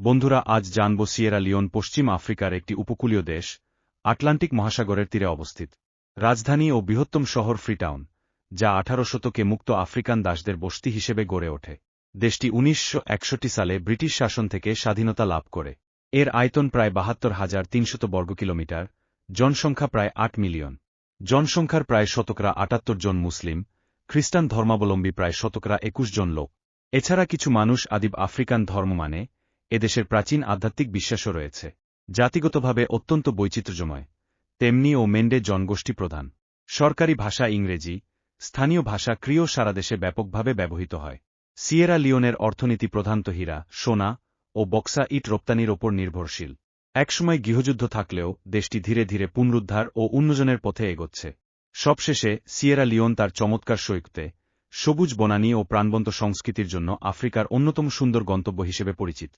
বন্ধুরা, আজ জানব সিয়েরা লিওন পশ্চিম আফ্রিকার একটি উপকূলীয় দেশ, আটলান্টিক মহাসাগরের তীরে অবস্থিত। রাজধানী ও বৃহত্তম শহর ফ্রিটাউন, যা আঠারো শতকে মুক্ত আফ্রিকান দাসদের বস্তি হিসেবে গড়ে ওঠে। দেশটি উনিশশো একষট্টি সালে ব্রিটিশ শাসন থেকে স্বাধীনতা লাভ করে। এর আয়তন প্রায় বাহাত্তর হাজার তিনশত বর্গ কিলোমিটার, জনসংখ্যা প্রায় আট মিলিয়ন। জনসংখ্যার প্রায় শতকরা আটাত্তর জন মুসলিম, খ্রিস্টান ধর্মাবলম্বী প্রায় শতকরা একুশ জন লোক। এছাড়া কিছু মানুষ আদিব আফ্রিকান ধর্ম মানে এদেশের প্রাচীন আধ্যাত্মিক বিশ্বাসও রয়েছে, জাতিগতভাবে অত্যন্ত বৈচিত্র্যময়, তেমনি ও মেন্ডে জনগোষ্ঠী প্রধান। সরকারি ভাষা ইংরেজি, স্থানীয় ভাষা ক্রিয় সারা দেশে ব্যাপকভাবে ব্যবহৃত হয়। সিয়েরা লিওনের অর্থনীতি প্রধানত হীরা, সোনা ও বক্সা ইট রপ্তানির ওপর নির্ভরশীল। একসময় গৃহযুদ্ধ থাকলেও দেশটি ধীরে ধীরে পুনরুদ্ধার ও উন্নজনের পথে এগোচ্ছে। সবশেষে সিয়েরা লিওন তার চমৎকার সৈকতে সবুজ বনানী ও প্রাণবন্ত সংস্কৃতির জন্য আফ্রিকার অন্যতম সুন্দর গন্তব্য হিসেবে পরিচিত।